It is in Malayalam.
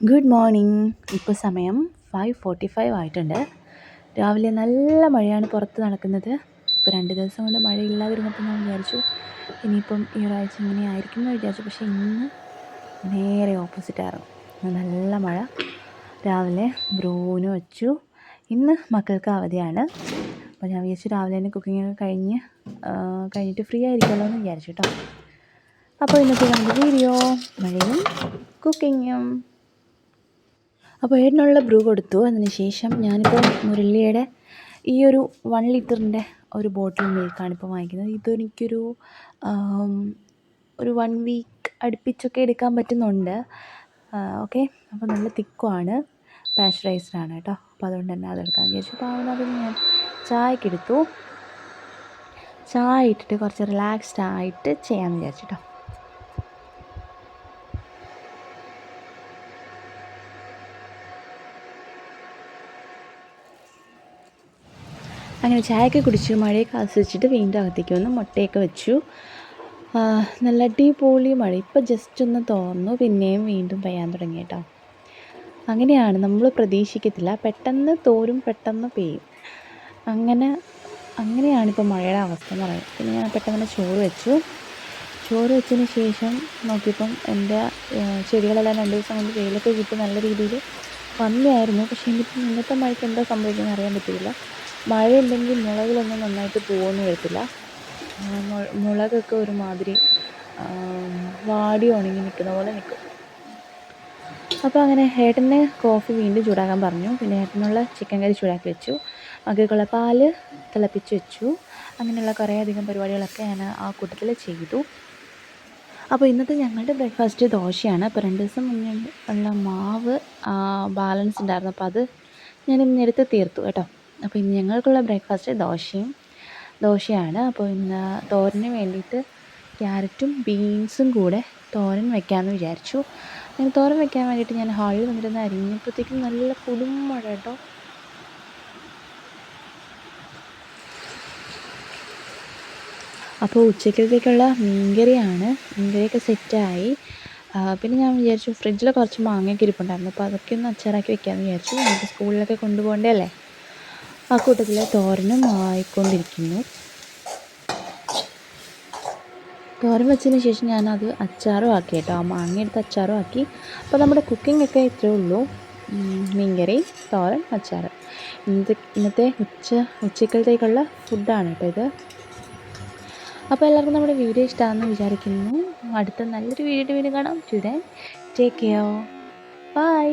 ഗുഡ് മോർണിംഗ് ഇപ്പോൾ സമയം ഫൈവ് ഫോർട്ടി ഫൈവ് ആയിട്ടുണ്ട്. രാവിലെ നല്ല മഴയാണ് പുറത്ത് നടക്കുന്നത്. ഇപ്പോൾ രണ്ട് ദിവസം കൊണ്ട് മഴയില്ലാതിരുന്നപ്പോൾ ഞാൻ വിചാരിച്ചു ഇനിയിപ്പം ഈ ഒരാഴ്ച ഇങ്ങനെ ആയിരിക്കും എന്ന് വിചാരിച്ചു. പക്ഷേ ഇന്ന് നേരെ ഓപ്പോസിറ്റ് ആയിരുന്നു. നല്ല മഴ. രാവിലെ ബ്രൂന് വെച്ചു. ഇന്ന് മക്കൾക്ക് അവധിയാണ്. അപ്പോൾ ഞാൻ വിചാരിച്ചു രാവിലെ തന്നെ കുക്കിംഗ് ഒക്കെ കഴിഞ്ഞ് കഴിഞ്ഞിട്ട് ഫ്രീ ആയിരിക്കുമല്ലോ എന്ന് വിചാരിച്ചു കേട്ടോ. അപ്പോൾ ഇന്നത്തെ നമ്മുടെ വീഡിയോ മഴയും കുക്കിങ്ങും അപ്പോൾ ഏട്ടനുള്ള ബ്രൂ കൊടുത്തു. അതിന് ശേഷം ഞാനിപ്പോൾ മുരളിയുടെ ഈ ഒരു വൺ ലിറ്ററിന്റെ ഒരു ബോട്ടിൽ മിൽക്കാണ് ഇപ്പോൾ വാങ്ങിക്കുന്നത്. ഇതെനിക്കൊരു ഒരു വൺ വീക്ക് അടുപ്പിച്ചൊക്കെ എടുക്കാൻ പറ്റുന്നുണ്ട്. ഓക്കെ അപ്പോൾ നല്ല തിക്കുമാണ്. പാസ്ചറൈസ്ഡ് ആണ് കേട്ടോ. അപ്പോൾ അതുകൊണ്ട് തന്നെ അതെടുക്കാമെന്ന് വിചാരിച്ചു. അപ്പോൾ അതിന് ഞാൻ ചായക്കെടുത്തു ചായ ഇട്ടിട്ട് കുറച്ച് റിലാക്സ്ഡ് ആയിട്ട് ചെയ്യാമെന്ന് വിചാരിച്ചു കേട്ടോ. അങ്ങനെ ചായയൊക്കെ കുടിച്ചു മഴയൊക്കെ ആസ്വദിച്ചിട്ട് വീണ്ടും അകത്തേക്ക് വന്ന് മുട്ടയൊക്കെ വെച്ചു. നല്ല അടിപൊളി മഴ. ഇപ്പോൾ ജസ്റ്റ് ഒന്ന് തോന്നുന്നു പിന്നെയും വീണ്ടും പെയ്യാൻ തുടങ്ങി കേട്ടോ അങ്ങനെയാണ് നമ്മൾ പ്രതീക്ഷിക്കത്തില്ല. പെട്ടെന്ന് തോരും പെട്ടെന്ന് പെയ്യും. അങ്ങനെ അങ്ങനെയാണ് ഇപ്പോൾ മഴയുടെ അവസ്ഥ എന്ന് പറയുന്നത്. പിന്നെ ഞാൻ പെട്ടെന്ന് ചോറ് വെച്ചു. ചോറ് വെച്ചതിന് ശേഷം നോക്കിയപ്പം എന്റെ ചെടികളെല്ലാം രണ്ട് ദിവസം കൊണ്ട് വെയിലൊക്കെ കിട്ടി നല്ല രീതിയിൽ വന്നായിരുന്നു പക്ഷേ എനിക്ക് ഇന്നത്തെ മഴയ്ക്ക് എന്താ സംഭവിക്കുന്നത് അറിയാൻ പറ്റില്ല മഴയുണ്ടെങ്കിൽ മുളകിലൊന്നും നന്നായിട്ട് പൂവൊന്നും വരത്തില്ല. മുളകൊക്കെ ഒരുമാതിരി വാടി ഉണങ്ങി നിൽക്കുന്ന പോലെ നിൽക്കും. അപ്പോൾ അങ്ങനെ ഏട്ടന് കോഫി വീണ്ടും ചൂടാക്കാൻ പറഞ്ഞു. പിന്നെ ഏട്ടനുള്ള ചിക്കൻ കറി ചൂടാക്കി വെച്ചു. മകൾക്കുള്ള പാൽ തിളപ്പിച്ച് വെച്ചു. അങ്ങനെയുള്ള കുറേ അധികം പരിപാടികളൊക്കെ ഞാൻ ആ കൂട്ടത്തിൽ ചെയ്തു. അപ്പോൾ ഇന്നത്തെ ഞങ്ങളുടെ ബ്രേക്ക്ഫാസ്റ്റ് ദോശയാണ്. അപ്പോൾ രണ്ട് ദിവസം മുന്നേ ഉള്ള മാവ് ബാലൻസ് ഉണ്ടായിരുന്നു. അപ്പോൾ അത് ഞാൻ ഇന്ന് തീർത്തു കേട്ടോ. അപ്പോൾ ഇന്ന് ഞങ്ങൾക്കുള്ള ബ്രേക്ക്ഫാസ്റ്റ് ദോശയും ദോശയാണ്. അപ്പോൾ ഇന്ന് തോരന് വേണ്ടിയിട്ട് ക്യാരറ്റും ബീൻസും കൂടെ തോരൻ വെക്കാമെന്ന് വിചാരിച്ചു. ഞാൻ തോരൻ വെക്കാൻ വേണ്ടിയിട്ട് ഞാൻ ഹാളിൽ വന്നിരുന്ന് അരിഞ്ഞപ്പോഴത്തേക്കും നല്ല കൊടും മഴ കേട്ടോ. അപ്പോൾ ഉച്ചക്കത്തേക്കുള്ള മീൻകറിയാണ്. മീൻകറിയൊക്കെ സെറ്റായി. പിന്നെ ഞാൻ വിചാരിച്ചു ഫ്രിഡ്ജിൽ കുറച്ച് മാങ്ങയൊക്കെ ഇരിപ്പുണ്ടായിരുന്നു. അപ്പോൾ അതൊക്കെ ഒന്ന് അച്ചാറാക്കി വെക്കാമെന്ന് വിചാരിച്ചു. നമുക്ക് സ്കൂളിലൊക്കെ കൊണ്ടുപോകേണ്ടതല്ലേ ആ കൂട്ടത്തിൽ തോരനും ആയിക്കൊണ്ടിരിക്കുന്നു തോരൻ വെച്ചതിന് ശേഷം ഞാനത് അച്ചാറും ആക്കി കേട്ടോ. ആ മാങ്ങ എടുത്ത് അച്ചാറും ആക്കി. അപ്പോൾ നമ്മുടെ കുക്കിംഗ് ഒക്കെ ഇത്രയേ ഉള്ളൂ. മീൻകറി തോരൻ അച്ചാർ. ഇന്നത്തെ ഇന്നത്തെ ഉച്ച ഉച്ചക്കലത്തേക്കുള്ള ഫുഡാണ് കേട്ടോ ഇത്. അപ്പോൾ എല്ലാവർക്കും നമ്മുടെ വീഡിയോ ഇഷ്ടമാണെന്ന് വിചാരിക്കുന്നു. അടുത്ത നല്ലൊരു വീഡിയോ വീഡിയോ കാണാം. ചുരാൻ ടേക്ക് കെയർ ബൈ